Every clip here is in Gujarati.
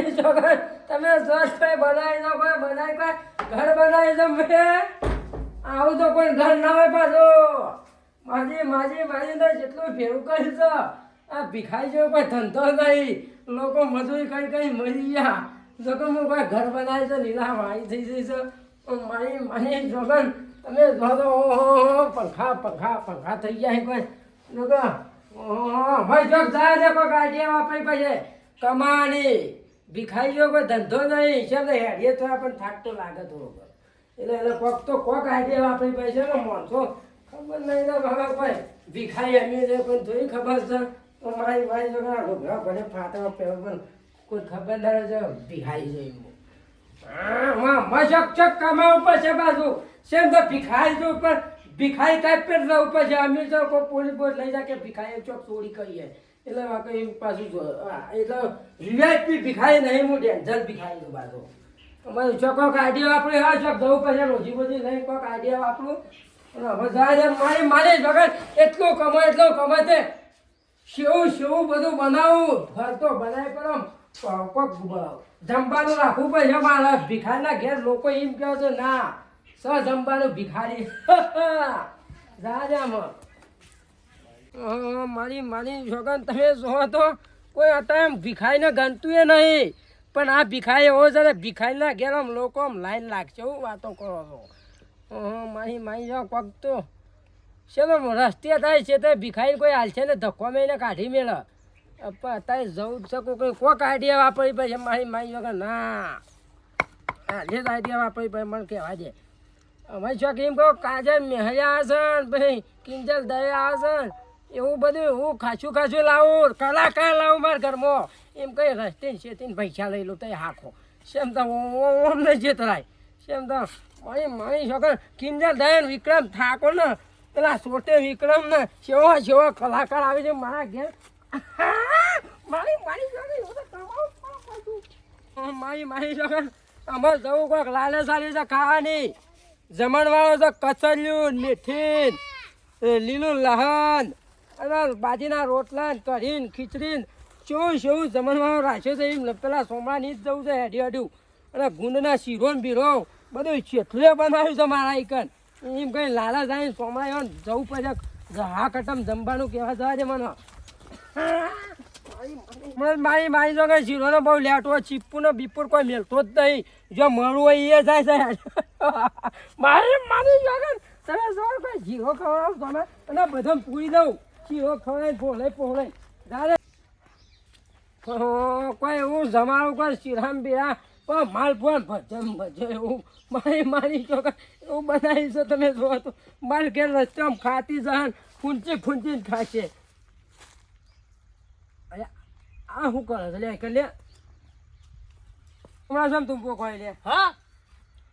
મારી છોકરા તમે ભાઈ બનાવી કોઈ બનાવી કોઈ ઘર બનાવી દો મેં. આવું તો કોઈ ઘર ના હોય પાછો. માજી માજી માજી તો જેટલું ભેરું કર્યું આ ભીખાઈ જેવો કોઈ ધંધો નહીં. લોકો મજૂરી કઈ કઈ મરી ગયા. જોકે હું કોઈ ઘર બનાવી છે લીલા માહી થઈ જઈ છે મારી મારી જોગન તમે જો તો ઓહો પંખા પંખા પંખા થઈ ગયા કોઈ. જોકે, ઓહો ભાઈ જોક જાય ને કોઈ આઈડિયા વાપરી પછી. કમાણી. ભિખાઈ ગયો કોઈ ધંધો નહીં છે ને હેડીએ તો આપણને થાક તો લાગે થોડો એટલે એટલે કોક તો કોક આઈડિયા આપણી પૈસા ને માણસો ખબર નહીં ને હવે કોઈ ભીખાઈ એમી છે પણ થોડી ખબર છે? તો મારી મારી જોડે ઘોઘરા ભલે ફાટા પહેર પણ કોઈ ખબર ના છે ભીખાઈ છે હા મશક ચક ઉપર છે બાજુ. સેમ તો ભીખાઈ જો ઉપર? ભીખાઈ ટાઈપ પર ઉપર છે. અમે તો કોઈ પોલીસ બોલ લઈ જાય કે ભીખાઈ ચોક ચોરી કરીએ એટલે કઈ પાછું જો એટલે વીઆઈપી ભિખાઈ નહીં હું ડેન્જર ભીખાઈ છું પાછું. અમારે જો કોઈક આઈડિયા વાપરે, હા ચોક જવું પછી રોજી બોજી નહીં કોઈક આઈડિયા વાપરું. અને હવે જાય મારી મારી વગર એટલું કમાય એટલું કમાય છે, શેવું શેવું બધું બનાવું, ઘર તો બનાવી પણ કોક જમવાનું રાખવું પડશે મારા ભિખારીના ઘેર, લોકો એમ કહે છે, ના સ જમવાનું ભિખારી. રાજામાં. મારી મારી છોકન તમે જો તો કોઈ અત્યારે એમ ભીખાઈને ગણતું એ નહીં. પણ આ ભીખાઈ એવો છે ને ભિખારીના ઘેર આમ લોકો આમ લાઈન લાગશે એવું વાતો કરો છો. મારી મારી જો કોક તો ચલો રસ્તે થાય છે તે ભીખાઈ કોઈ હાલશે ને, ધક્કો મેને કાઢી મેળ. અત્યારે જવું છે કોઈ કોક આઈડિયા વાપરી પછી મારી મારી વગર ના હા જે આઈડિયા વાપરી પછી મને કહેવા દે. અમારી છોકરી એમ કહો કાજલ મેહરિયા હશે ભાઈ કિંજલ દયા હશે એવું બધું, હું ખાસું ખાસું લાવું, કલાકાર લાવું મારા ઘરમાં. એમ કઈ રસ્તે શેતીને પૈસા લઈ લો તો હાખો શેમ તો ઓમ ને જેતરાય શેમ તો મારી મારી છોકર કિંજલ દયન વિક્રમ ઠાકોર ને, પેલા સોટે વિક્રમ ને સેવા સેવા કલાકાર આવે છે મારા ઘેર. મારી મારી મારી મારી છોકર. અમારે જવું કોઈક લાલે સારી છે ખાવાની. જમણવાળો છે કચરિયું મીઠીન લીલું લહન અને બાજીના રોટલા ને ખીચડીને શું શું જમણવાનું રાખ્યો છે એમ પેલા સોમરાની જ જવું છે હેડી હેડ્યું અને ગુંદના શીરો ને બીરો બધું છેટલે બનાવ્યું છે મારા એકન એમ કઈ લાલા જાય એવા જવું પડે હા, કટમ જમવાનું કહેવા જવા છે મને. મારી મારી જો કઈ શીરોનો બહુ લેટો ચીપુ ને બીપુર કોઈ મેલતો જ નહીં. જો મળવું હોય એ જાય છે. મારી મારી જો તમે જો કોઈ જીરો ખવડાવ તમે. અને બધા પૂરી દઉં. જીરો ખવડાય ભોળે પોળે દાદા. કોઈ એવું જમાડું કોઈ શ્રીરામ બીરા પણ માલપુઆ ભજન ભજે એવું. મારી મારી જો એવું બનાવી છો તમે જો તો. મારે ઘેર રસ્તામાં ખાતી જહાન ફૂંચી ફૂંચીને ખાશે. અરે આ શું કરે છે? લે કે લે હમણાં જેમ તુંપો ખોઈ લે. હા?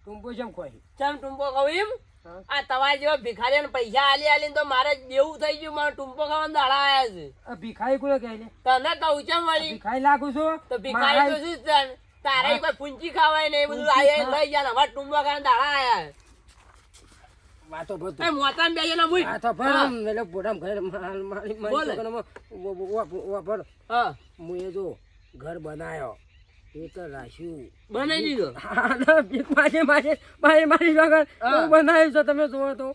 તુંપો જેમ ખોઈ. ચમ ટુંપો કહું એમ? હા. આ તમારા જેવા ભિખારીને પૈસા આલી આલી તો મારે દેવું થઈ ગયું. મારે ટુંપો ખાવાનું દાડા આવ્યા છે. ભિખારી કોને કહે તને કહું છે મારી ભિખારી લાગુ છું? તો ભિખારી તો શું છે? તારે કોઈ પૂંચી ખાવાય ને એ બધું આયા લઈ ગયા અમારે ટુંપો ખાવાના દાડા આવ્યા વાતો એ મુઈ એટલે ઘરે મારી હા. જો ઘર બનાવ્યો એ તો રાખ્યું. બનાવી દીધો. મારી મારી મારી મારી વગર હું. બનાવ્યું છે તમે જુઓ તો.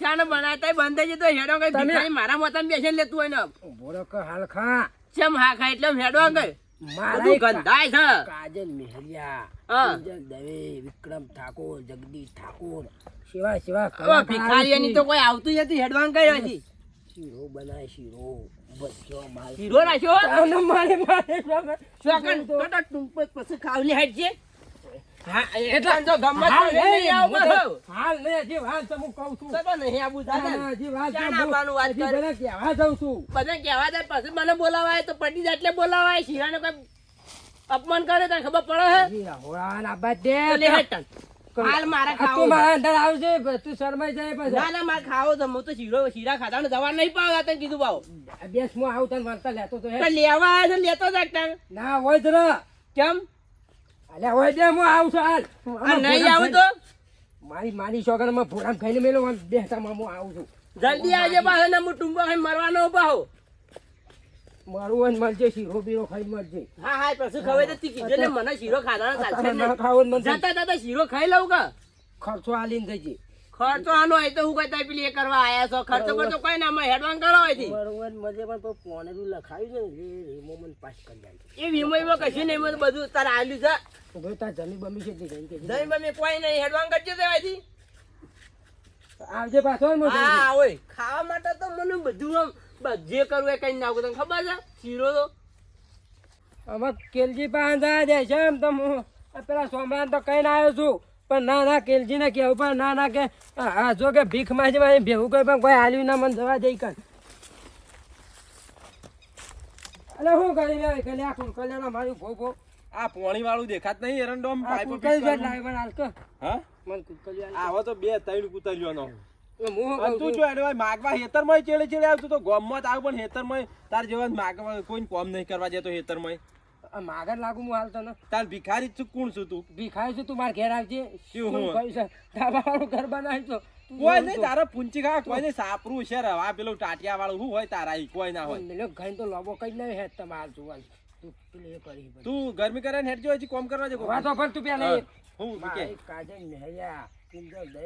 ચાને બનાવતા બંધ થઈ જતો હેડો કઈ ભિખારી મારા મોતા બેસીને લેતું હોય ને બોલો કે હાલ ખા. ચમ હા ખા એટલે હેડો કઈ મારા ગંધાય છે. કાજલ મેહરિયા હા. દવે વિક્રમ ઠાકોર જગદીશ ઠાકોર સેવા સેવા ભિખારીઓની તો કોઈ આવતું નથી હેડવાન કઈ હજી શીરો બનાય શીરો બચ્ચો માલ હીરો રાખ્યો આને મારે મારે ચોકન તો તો પછી ખાવલી હેડ હા એટલે જો ગમત હાલ તો લઈ નહીં, આવો હું હાલ નહીં, હજી વાત છે, હું કહું છું. તો તો નહીં આવું દાદા. હજી વાત છે, ક્યાં હું- આવવાનું વાત કરે? બધા કહેવા જાઉં છું. બધા કહેવા દે પછી મને બોલાવાય તો જાય એટલે બોલાવાય શીરાને કોઈ અપમાન કરે તને ખબર પડે હે લે. હાલ મારે ખાવો તું મારા અંદર આવજે તું શરમાઈ જાય પછી. ના ના મારે ખાવો તો હું તો શીરો શીરા ખાતા જવા નહીં પાવ તને કીધું પાવ બેસ હું આવું તને વાર્તા લેતો તો. લેવા આવે લેતો જ તને ના હોય જ કેમ? અલ્યા હોય દે હું આવું છું હાલ. નહીં આવું તો? મારી મારી છોકરામાં ભોરામ ખાઈને મેલો બેસતા હું આવું છું. જલ્દી આજે પાસે ને હું ટૂંકો મરવાનો પાહો મારું હોય મળજે શીરો બીરો ખાઈ મળજે હા હા પછી તો તી કીધું ને મને શીરો ખાવાનો ચાલશે ના ખાવો ને જતા જતા શીરો ખાઈ લઉં કે? ખર્ચો આલીને ખર્ચો આનો હોય તો હું કહેતા પેલી એ કરવા આયા છો? ખર્ચો બરચો કોઈ ના અમે હેડવાન કરો હોયથી. મારું હોય ને પણ તો લખાયું છે ને એ મને પાસ કરી જાય એ વીમોમાં કશું નહીં બધું તારે આલ્યું છે. તો તાર જમી બમી છે કોઈ નહીં હેડવાન કરજો તેવાથી આવજે પાછો હા ઓય ખાવા માટે તો મને બધું આમ બસ જે કરવું એ કઈ નાખું તને ખબર છે? શીરો તો. આમાં કેલજી પાસે જાય જાય છે એમ તો હું પેલા સોમરાન તો કઈ આવ્યો છું. પણ ના ના કેલજી ને કેવું પણ ના ના કે હા જો કે ભીખ માંજી માં ભેગું કોઈ પણ કોઈ હાલ્યું ના મને જવા દઈ કર અલે હું કરી કલ્યા મારું ભો ભો આ પોણી વાળું દેખાત નહીં એરંડોમ પાઇપો જ. હાલ હા? મને કુકલ આવો તો બે ત્રણ અને કહું તું જો એડવાય માગવા હેતરમાં ચેડે ચેડે આવતું તો ગોમમાં આવ પણ હેતરમાં તાર જેવા માગવા કોઈ કોમ નહીં કરવા જતો હેતરમાં માગર લાગુ હું હાલ તને તાર ભિખારી છું, કોણ છું તું? ભીખાય છું તું મારા ઘેર આવજે. શું શું હું? કહ્યું છે? ધાબા વાળું ઘર બનાવી કોઈ નહીં તારા પૂંચી ખા કોઈ નહીં સાપરું છે રવા પેલું ટાટિયા વાળું શું હોય તારા ઈ કોઈ ના હોય. તો લોબો કઈ નહીં હેત તમાર જોવા તું ગરમી કરે ને હેઠજો હજી કોમ કરવા જો. વાતો પર તું પેલા. હું કે. મેહયા, કિંજલ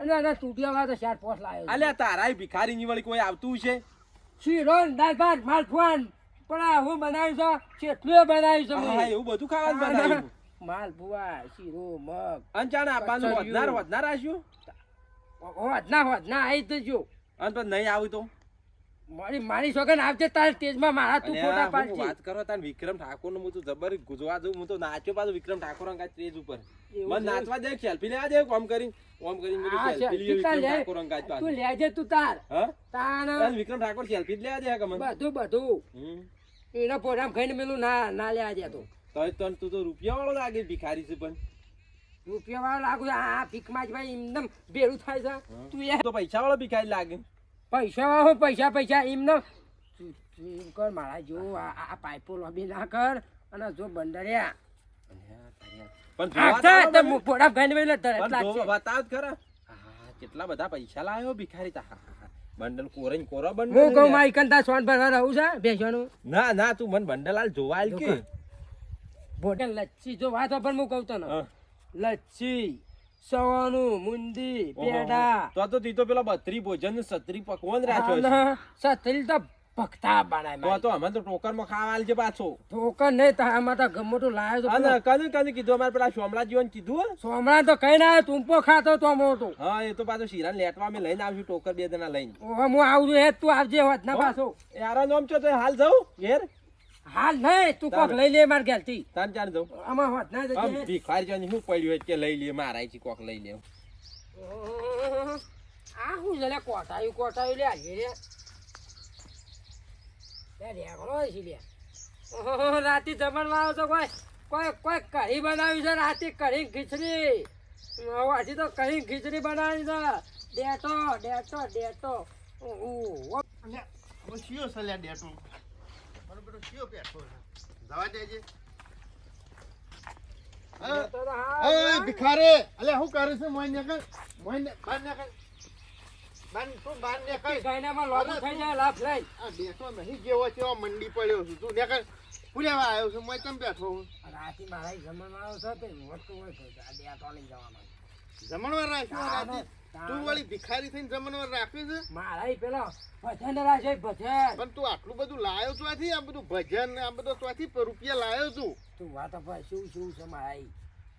અને આના તો ચાર પોસ લાવ્યો. અલ્યા તારા ભિખારી ની વળી કોઈ આવતું છે? શીરો દાળ ભાત, માલપુઆ પણ આ હું બનાવ્યું છે? કેટલું બનાવ્યું છે હા, એવું બધું ખાવાનું બનાવ્યું. માલપુઆ શીરો મગ અંચાણ આપવાનું વધનાર વધનાર આશ્યું વધના વધના આવી તો જો. અને નહીં આવ્યું તો? મારી મારી છોકરા આવજે તાર તેજમાં મારા તું ફોટા પાડજે. વાત કરો તાર વિક્રમ ઠાકોરનું હું તો જબર ગુજવા દઉં હું તો નાચ્યો પાછો વિક્રમ ઠાકોર અંગા સ્ટેજ ઉપર. મને નાચવા દે સેલ્ફી લેવા દે કોમ કરી કોમ કરી મને સેલ્ફી તાર વિક્રમ ઠાકોર અંગા પાછો. તું લેજે તું તાર. હા? તાર વિક્રમ ઠાકોર સેલ્ફી જ લેવા દે કે મને? બધું બધું. એના પોટામ ખાઈને મેલું ના ના લેવા દે તું. તોય તન તું તો રૂપિયા વાળો લાગે ભિખારી છે પણ. રૂપિયા વાળો લાગુ આ આ ભીખમાં જ ભાઈ એકદમ ભેળું થાય છે. તું એ તો પૈસા વાળો ભિખારી લાગે. પૈસા હો પૈસા પૈસા એમને કર મારા જો આ પાઇપો લોબી ના કર અને જો હા, કેટલા બધા પૈસા લાવ્યો ભિખારી તા. હા, હા. બંડલ કોરે કોરો હું કહું લે. મારી કંતા સોન ભરવા રહું છે બેસવાનું ના ના તું મને બંડલ હાલ જોવાય કે બોટલ લચ્છી જો વાત પણ હું કહું તને. લચ્છી. સવાનું મુંદી પેડા. તો તો તીતો પેલા બત્રી ભોજન સત્રી પકવાન રાખ્યો છે. સત્રી તો ભક્તા બનાય તો તો અમે તો ટોકરમાં ખાવાલ છે પાછો. ઠોકર નહીં તો આમાં તો ગમોટું લાયો તો અને કને કને કીધું અમારે પેલા સોમલા જીવન કીધું હો? તો કઈ ના તુંપો ખાતો તો મોટો. હા એ તો પાછો શીરા લેટવા અમે લઈને આવશું ટોકર બે જણા લઈને. ઓહો હું આવું છું હે તું આવજે હોત ના પાછો. યાર નોમ છો તો હાલ જાઉં ઘેર? હાલ નહીં તું કોક લઈ લે માર ઘેરથી. તાન ચાર જાઉં આમાં હોત ના જજે ભિખારી જોઈને શું પડ્યું હોય કે લઈ લે મારાય છે કોક લઈ લે. આ હું છે લે કોટાયું કોટાયું લે આજે લે છે લે. ઓહો રાતે જમણમાં તો કોઈ? કોઈ કોઈ કઢી બનાવી છે રાતે? કઢી ખીચડી. આજે તો કઢી ખીચડી બનાવી છે. ડેટો ડેટો ડેટો. ઓહો. હવે શિયો સલ્યા ડેટો? મારો બેટો બેઠો છે? જવા દેજે. ડેટો હા. ભિખારે. અલે શું કરે છે? મોય ને કર મોય ને બાર ને કર બાર તું બાર ને કર ગાયનામાં લોબુ થઈ જાય લાફ લઈ. આ બેઠો નહીં જેવો તેવો મંડી પડ્યો છું. તું ને કર આવ્યો છું? મોય તમ બેઠો હું રાતે મારા જમણમાં આવ્યો છે તે મોટું હોય છે આ ડેટો લઈ જવાનો. જમણવાર રાખ્યો રાતે તું વળી ભિખારી થઈને જમણવાર રાખ્યું છે? મારા પેલો ભજન રાખે ભજન. પણ તું આટલું બધું લાયો ચોથી આ બધું ભજન આ બધું ચોથી રૂપિયા લાયો તું? તું વાત ભાઈ શું શું છે મારા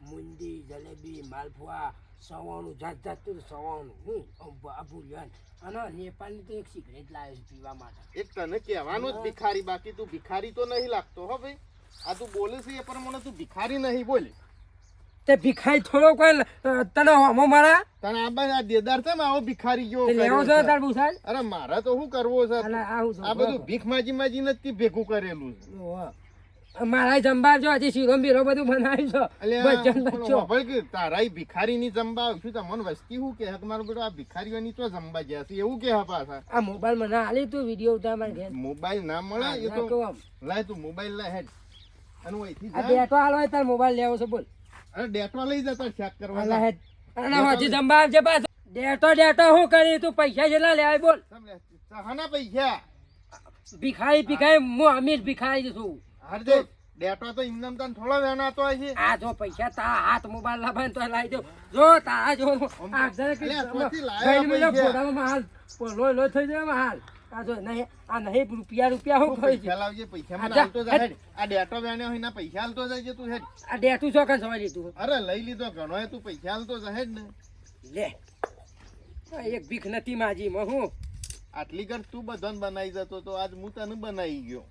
મુંદી જલેબી માલપુઆ સવાનું જાત જાતનું સવાનું હું અભૂલ્યન અને નેપાળની તો એક સિગરેટ લાવ્યો છું પીવા માટે. એક તને કહેવાનું જ ભિખારી બાકી તું ભિખારી તો નહીં લાગતો હો ભાઈ. આ તું બોલે છે એ પ્રમાણે તું ભિખારી નહીં બોલે. તે ભિખારી થોડો કોઈ તને હમો મારા? તને આ બધા દેદાર છે આવો ભિખારી ગયો લેવો છે. તાર ભૂસાડ અરે મારે તો શું કરવો છે? આ. આ બધું ભીખ માજી માજી નથી ભેગું કરેલું છે. મારા જમવા જો હજી શીરો બીરો બધું બનાવ્યું છો. પણ બચ્ચો તારા ભિખારી ની જમવા આવશું તમને વસ્તી શું કે હક? મારો બેટો આ ભિખારીઓની તો જમવા જ્યાં છે એવું કે પાછા. આ મોબાઈલ મને હાલી તું વીડિયો ઉતાર મારે ઘેર મોબાઈલ ના મળે? એ તો લાય તું મોબાઈલ લાય હેડ. અને આ જા. હાલો હોય તાર મોબાઈલ લેવો છે બોલ. અરે ડેટવા લઈ જતા ચેક કરવા અલા અને હજી જમવા આવજે પાછો. ડેટો ડેટો શું કરી? તું પૈસા જેટલા લેવાય બોલ. સાંભળે, પૈસા? ભિખારી ભિખારી હું અમીર ભિખારી છું. હરજે ડેટો તો ઇમનામ તને થોડો હોય છે આ જો પૈસા તા હાથ મોબાઈલ લાવે તો લાવી દો જો તારા જો આ જરા કે લાયા પૈસા. હાલ. લોય લોય થઈ જાય હાલ. આ જો નહીં આ નહીં રૂપિયા રૂપિયા હું કરી પૈસા લાવજે પૈસા મને આજા, જા હેડ. આ ડેટો વેણ્યો હોય ના પૈસા હાલતો જાય તું હેડ. આ ડેટું ચોકન સવાઈ લીધું અરે લઈ લીધો ઘણો હે તું પૈસા હાલતો જા હેડ ને. લે. એક ભીખ નથી માજી માં હું? આટલી ઘર તું બધાને બનાવી જતો તો આજ હું તને બનાવી ગયો.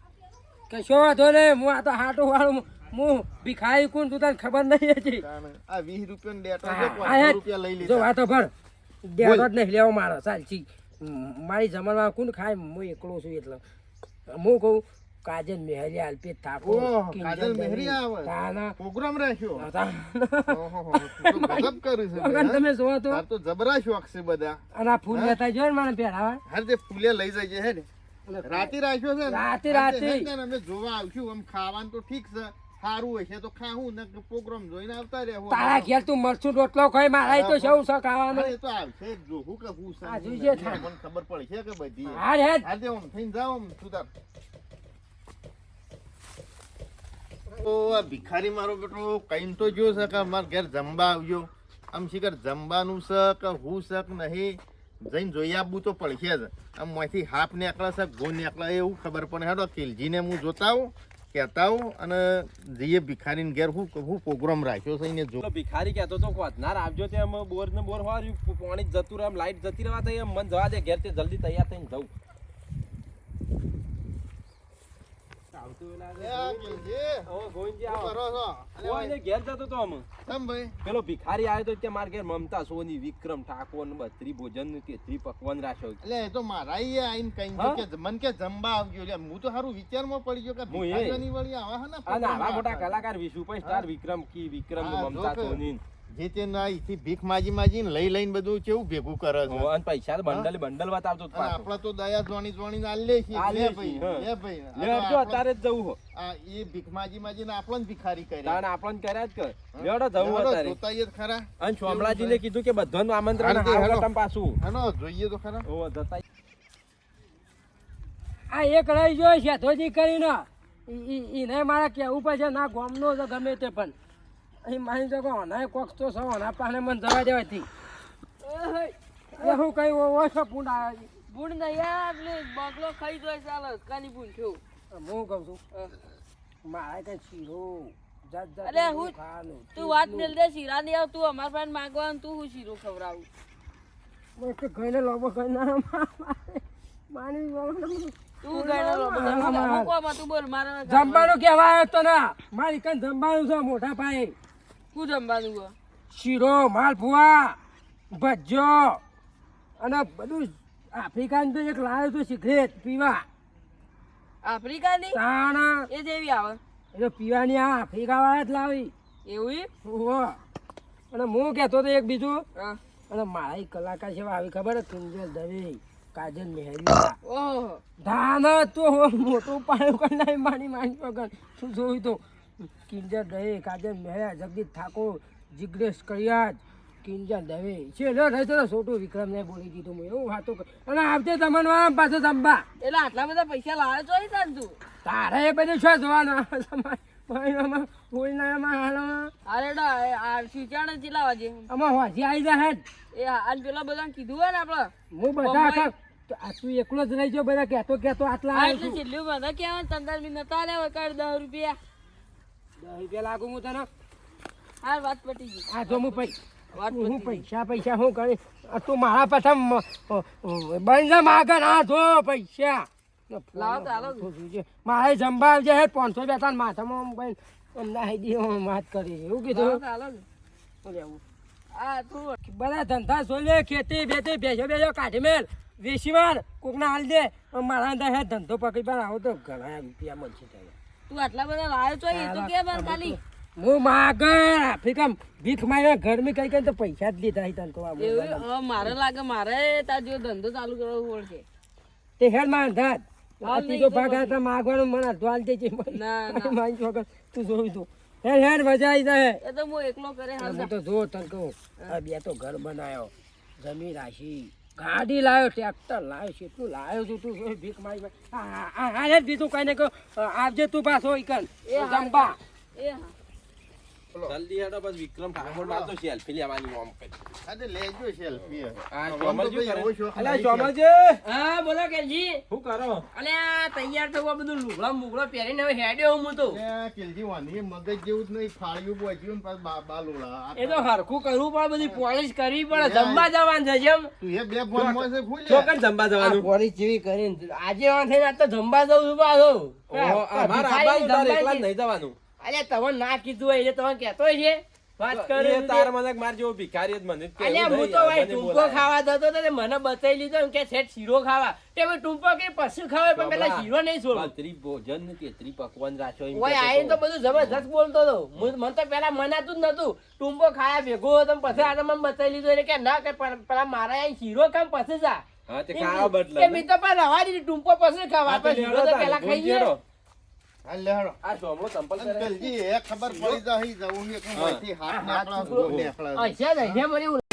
કશો વાંધો ને હું આ તો હાટો વાળું હું ભીખાઈ કોણ તું તને ખબર નહીં હતી આ વીસ રૂપિયા ડેટો છે. રૂપિયા લઈ લીધો. વાતો ભર. ડેટો જ નહીં લેવો મારો ચાલશી મારી જમણમાં કોણ ખાય? હું એકલો છું એટલે. હું કહું કાજલ મેહરી અલ્પિત ઠાકોર કાજલ મેહરી આવે. તાના- પ્રોગ્રામ રાખ્યો. ઓહો તો ગજબ કર્યું છે અગર તમે જો તો. તો જબરા શોખ છે બધા. અને આ ફૂલ લેતા જો ને મને પહેરાવા હર તે ફૂલે લઈ જાય હેડ રાતે રાખ્યો છે ને? રાતે, રાતે ને અમે જોવા આવશું આમ ખાવાનું તો ઠીક છે. સારું હશે તો ખાવું ને પ્રોગ્રામ જોઈને આવતા રહેવું તારા ઘેર તું મરચું રોટલો ખાઈ મારા તો સૌ સૌ ખાવાનું. એ તો આવશે જો હું કે હું આ જોઈએ નથી, મને ખબર પડશે કે બધી. હાર હેડ હાર તે આમ થઈને જાઓ આમ તું ઓ આ ભિખારી મારો બેટો કઈ તો જો છે કે મારા ઘેર જમવા આવજો. આમ શીખર જમવાનું છે કે હું શક નહીં જઈને જોઈ આપવું તો પડશે જ. આમ મોંથી હાફ નીકળે છે ગો નીકળે એવું ખબર પડે. હેડો કિલજીને હું જોતા આવું. કહેતા આવું અને જઈએ ભિખારીને ઘેર. હું હું પ્રોગ્રામ રાખ્યો છે એને જો. ભિખારી કહેતો તો કોતનાર આવજો તે આમ બોર ને બોર હોર્યું પાણી જતું રહે લાઇટ જતી રહેવા તો એમ, મન જવા દે, ઘેર તે જલ્દી તૈયાર થઈને જવું પેલો ભિખારી આવ્યો તો તે મારા ઘેર મમતા સોની વિક્રમ ઠાકોર બત્રી ભોજન ને તેત્રી પકવાન રાખ્યો એટલે એ તો મારા આઈને કઈ કે મન કે જમવા આવજો એટલે હું તો સારું વિચારમાં પડી ગયો કે હું એ. વળી આવા હે ને આવા મોટા કલાકાર વિશ્વ સ્ટાર વિક્રમ કી વિક્રમ મમતા સોની જે તે ના ઈથી ભીખ માજી માજી ને લઈ લઈને બધું કેવું ભેગું કરે છે? અને પૈસા તો બંડલ બંડલ વાત આવતો અને આપણે તો દયા જોણી જોણી ને આલે છે. આલે લે ભાઈ લે ભાઈ. લે જો અત્યારે જ જવું હો. આ એ ભીખ માજી માજી ને આપણને ભિખારી તાણ કર્યા આપણને કર્યા જ કર. લેડો જવું અત્યારે. જોતા ખરા. અને સોમલાજીને કીધું કે બધાનું આમંત્રણ હાલ તે હાવ પાછું. હાલો જોઈએ તો ખરા. ઓ જતા આ એક રહી જો છે ધોજી કરીને ઈને મારે કેવું પડશે ના ગોમનો ગમે તે પણ. અહીં માની જો કહો ના કોક તો સૌ ના પાને મને જવા દેવાથી. હું કઈ ઓછો પૂંડ આવે પૂંડ નહીં એટલે બગલો ખાઈ જાય ચાલો કાની પૂંડ થયો. હું કહું છું. મારે કઈ શીરો અરે હું- તું વાત મેલ દે શીરા નહીં આવતું અમારા પાસે માંગવાનું તું હું શીરો ખવડાવું? ગઈને લોબો માની તું તું બોલ મારે જમવાનું કહેવાય તો ના મારી કઈ જમવાનું છે મોટા ભાઈ. હું જમવાનું શીરો માલપુઆ ભજ્જો અને બધું આફ્રિકાની તો એક લાવ્યો તો સિગરેટ પીવા. આફ્રિકાની? તાણા. એ જેવી આવે. એટલે પીવાની આ આફ્રિકા વાળા જ લાવી. એવી હો અને હું કહેતો તો એક બીજું. હા. અને મારા કલાકાર છે આવી ખબર? કિંજલ દવે કાજલ મહેરી ઓહો. ધાન તો મોટું પાયો કરી નાખી માની માની વગર. શું જોયું તો? કિંજલ દવે કાજલ મહેરા જગદીશ ઠાકોર જિગ્રેશ કરિયાજ કિંજર દવે. છે લો રહી તો છોટું વિક્રમ ને બોલી દીધું મેં. એવું વાતો અને આવતે તમને પાછો સંભા. એટલે આટલા બધા પૈસા લાવે છો તાન તું તારે એ બધું શું જોવાના? હું બધા તો એકલો જ રહી બધા કેતો કેતો આટલા છું. બધા કેવા બી નતા લે વકાર દસ રૂપિયા. રૂપિયા લાગુ હું તને? હા વાત પટી ગઈ. આ જો હું પૈ હું પૈસા પૈસા હું કરી આ તું મારા પ્રથમ બંધ માગર આ જો પૈસા. મારે જમવા આવજે હે પાંચસો બેઠા માથામાં કઈ અમને આઈડી વાત કરી. એવું કીધું. આ બધા ધંધા સોલે ખેતી બેતી ભેજો ભેજો કાઢી મેલ. વેચી માર કોકના હાલ દે. મારા ધંધો પકડી પણ આવો તો ઘણા રૂપિયા મળશે તને. તું આટલા બધા લાયો છો એ તો કે બાર ખાલી. હું માગર. આફ્રિકા ભીખ માર્યા ઘર મે કઈ કઈ તો પૈસા જ લીધા તને આ એવું મારે લાગે મારે તાર જો ધંધો ચાલુ કરવો પડશે તે હેડ માર ધાત હાલ ભાગ નહીં તો તો ભાગા તો માગવાનું મને દ્વાલ દે છે ના, ના. મારી વગર તું જોઈ દો હેડ હેડ આવી જાય એ તો હું એકલો કરે હાલ તો જો તન કહું. આ બે તો ઘર બનાયો. જમીન રાશી ગાડી લાવ્યો ટ્રેક્ટર લાવ્યો છે એટલું લાવ્યો છું તું ભીખ મારી આ રે બીજું કઈ ને કહો. આવજે તું પાછો ઈકન જંબા એ હા. જલ્દી હેડો બસ વિક્રમ ઠાકોરમાં તો સેલ્ફી લેવાની મોમ કરી. લેજો સેલ્ફી આ હા બોલો કેલજી. શું તૈયાર થવા બધું લુગડો મુગડો પહેરીને હવે હેડ્યો હું તો. ત્યાં કિલજી મગજ જેવું જ નહીં ફાળ્યું બોચ્યું ને પાછું બા- એ તો હરખું કરવું પડે બધી પોલિશ કરવી પડે જમવા જવાનું છે જેમ. તું એ બે ફોનમાં છે ફૂલ લે. ચોકન જમવા જવાનું. પોલિશ જેવી કરીને આજે વાં થઈને તો જમવા જવું છું પાછો. ઓહો, અમારે એકલા નહીં જવાનું. અલ્યા તમે ના કીધું હોય એટલે તમે કહેતો છે. વાત કરે તાર મને માર જેવો ભિખારી જ મને અલ્યા હું તો ભાઈ ટૂંકો ખાવા જતો હતો મને બતાવી લીધો કે શેઠ શીરો ખાવા. તે ભાઈ ટૂંકો કે પશુ ખાવા પણ પેલા શીરો નહીં છોડો. ત્રી ભોજન ને તેત્રી પકવાન રાખ્યો ઓય કહેતો તો. બધું જબરજસ્ત બોલતો હતો. હું- મને તો પેલા મનાતું જ નતું. ટૂંકો ખાયા ભેગો હતો પછી આને મને બતાવી લીધો એટલે કે ના કે પણ પેલા મારા અહીં શીરો કામ પછી જા. હા તે ખાવા બદલે મેં તો પણ રવા દીધી ટૂંકો પછી ખાવા. તો તો તારે, પેલા ખાઈ ખાઈએ. જેડો. હા, લે હેડો. આ સોમલો સંપલ કરે કિલજી એ ખબર પડી જાય જવું છે કે હાથ નીકળા, ગોળ નીકળા. હશે મને